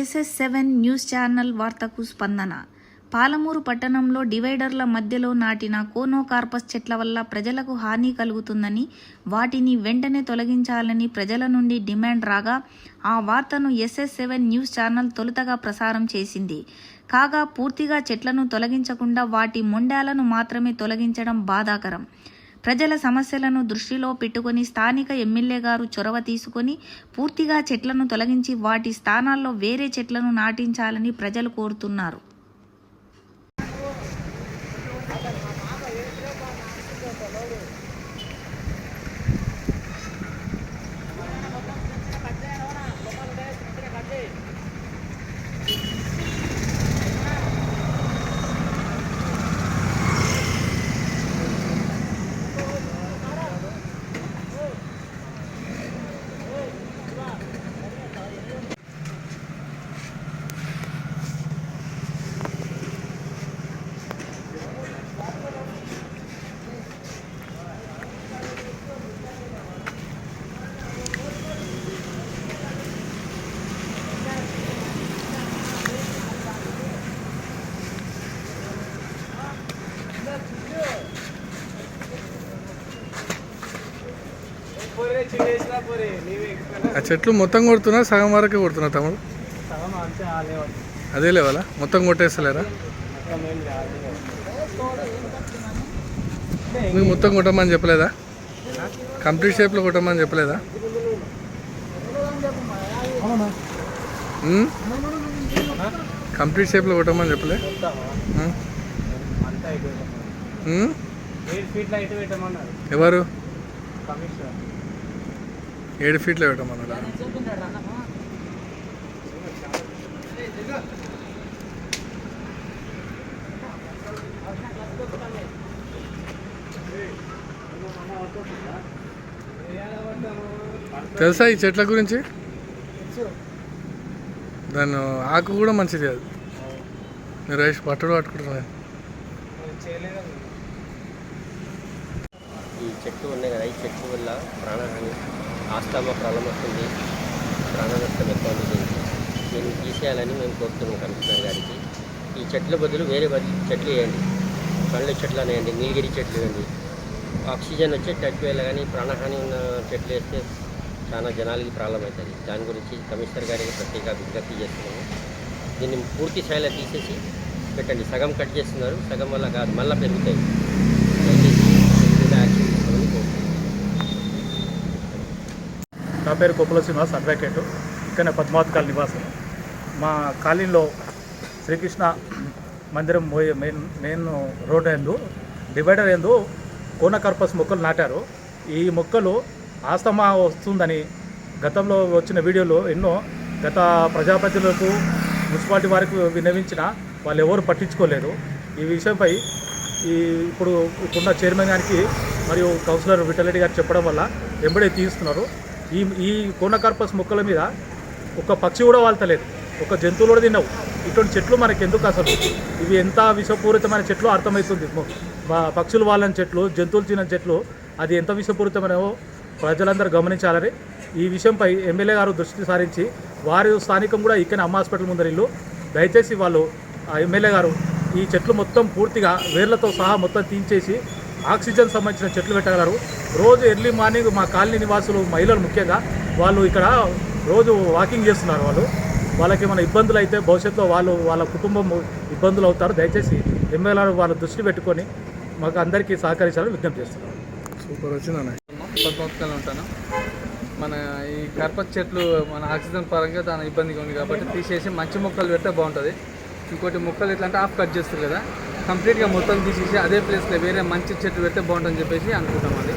SS seven news channel వార్తకు స్పందన. పాలమూరు పట్టణంలో డివైడర్ల మధ్యలో నాటిన కోనోకార్పస్ చెట్ల వల్ల ప్రజలకు హాని కలుగుతుందని వాటిని వెంటనే తొలగించాలని ప్రజల నుండి డిమాండ్ రాగా ఆ వార్తను ఎస్ఎస్ సెవెన్ న్యూస్ ఛానల్ తొలుతగా ప్రసారం చేసింది. కాగా పూర్తిగా చెట్లను తొలగించకుండా వాటి మొండాలను మాత్రమే తొలగించడం బాధాకరం. ప్రజల సమస్యలను దృష్టిలో పెట్టుకొని స్థానిక ఎమ్మెల్యే గారు చొరవ తీసుకొని పూర్తిగా చెట్లను తొలగించి వాటి స్థానాల్లో వేరే చెట్లను నాటించాలని ప్రజలు కోరుతున్నారు. ఆ చెట్లు మొత్తం కొడుతున్నా సగం వరకే కొడుతున్నా తమ్ముడు? అదే లేవాలా? మొత్తం కొట్టేస్తలేరా? మీకు మొత్తం కొట్టమని చెప్పలేదా? కంప్లీట్ షేప్లో కొట్టమని చెప్పలేదా? కంప్లీట్ షేప్లో కొట్టమని చెప్పలే? మొత్తమా ఏడు ఫీట్లో పెట్టాం పెట్టమన్నారు తెలుసా ఈ చెట్ల గురించి? దాని ఆకు కూడా మంచిది అది. మీరు రైస్ పట్టుడు పట్టుకుంటున్నాను ఈ చెట్టు ఉన్నాయి కదా ఈ చెట్టు వల్ల ప్రాణహాని ఆస్తామా ప్రాబ్లం వస్తుంది ప్రాణ నష్టం ఎక్కువ ఉంటుంది దీన్ని తీసేయాలని మేము కోరుతున్నాం కమిషనర్ గారికి. ఈ చెట్ల బదులు వేరే బదులు చెట్లు వేయండి. పండ్ల చెట్లు అనేయండి నీలగిరి చెట్లు వేయండి. ఆక్సిజన్ వచ్చే చచ్చిపోయేలా కానీ ప్రాణహాని ఉన్న చెట్లు వేస్తే చాలా జనాలకి ప్రాబ్లం అవుతుంది. దాని గురించి కమిషనర్ గారికి ప్రత్యేక విజ్ఞప్తి చేస్తున్నాము. దీన్ని పూర్తి స్థాయిలో తీసేసి పెట్టండి. సగం కట్ చేస్తున్నారు. సగం వల్ల కాదు మళ్ళీ పెరుగుతాయి దయచేసి దీని మీద యాక్షన్ తీసుకోమని కోరుతున్నాను నా పేరు కొప్పుల శ్రీనివాస్ అడ్వకేటు ఇక్కడ పద్మావతికాల నివాసం. మా కాలనీలో శ్రీకృష్ణ మందిరం పోయే మెయిన్ మెయిన్ రోడ్ ఎందు డివైడర్ ఎందు కోనకర్పస్ మొక్కలు నాటారు. ఈ మొక్కలు ఆస్తమా వస్తుందని గతంలో వచ్చిన వీడియోలు ఎన్నో గత ప్రజాప్రతినిధులకు మున్సిపాలిటీ వారికి విన్నవించిన వాళ్ళు ఎవరు పట్టించుకోలేదు. ఈ విషయంపై ఈ ఇప్పుడు ఇప్పుడున్న చైర్మన్ గారికి మరియు కౌన్సిలర్ విఠలరెడ్డి గారు చెప్పడం వల్ల వెంబడే తీస్తున్నారు. ఈ ఈ కోనకర్పస్ మొక్కల మీద ఒక పక్షి కూడా వాళ్తలేదు ఒక జంతువులు కూడా తినవు. ఇటువంటి చెట్లు మనకి ఎందుకు అసలు? ఇవి ఎంత విషపూరితమైన చెట్లు అర్థమవుతుంది. మా- పక్షులు వాళ్ళని చెట్లు జంతువులు తిన చెట్లు అది ఎంత విషపూరితమైనవో ప్రజలందరూ గమనించాలని ఈ విషయంపై ఎమ్మెల్యే గారు దృష్టి సారించి వారి స్థానికం కూడా ఇక్కడ అమ్మ హాస్పిటల్ ముందర ఇల్లు. దయచేసి వాళ్ళు ఎమ్మెల్యే గారు ఈ చెట్లు మొత్తం పూర్తిగా వేర్లతో సహా మొత్తం తీయించేసి ఆక్సిజన్ సంబంధించిన చెట్లు పెట్టగలరు. రోజు ఎర్లీ మార్నింగ్ మా కాలనీ నివాసులు మహిళలు ముఖ్యంగా వాళ్ళు ఇక్కడ రోజు వాకింగ్ చేస్తున్నారు వాళ్ళు. వాళ్ళకి ఏమైనా ఇబ్బందులు అయితే భవిష్యత్తులో వాళ్ళు వాళ్ళ కుటుంబం ఇబ్బందులు అవుతారు. దయచేసి ఎమ్మెల్యే గారు వాళ్ళ దృష్టి పెట్టుకొని మాకు అందరికీ సహకరించాలని విజ్ఞప్తి చేస్తున్నారు సూపర్ వచ్చిందన్న ఉంటాను? మన ఈ కర్పత్ చెట్లు మన ఆక్సిజన్ పరంగా దాని ఇబ్బందిగా ఉంది కాబట్టి తీసేసి మంచి మొక్కలు పెడితే బాగుంటుంది. ఇంకోటి మొక్కలు ఎట్లా అంటే ఆఫ్ కట్ చేస్తారు కదా. కంప్లీట్గా మొత్తం తీసేసి అదే ప్లేస్లో వేరే మంచి చెట్టు పెడితే బాగుంటుందని చెప్పేసి అనుకుంటాం అది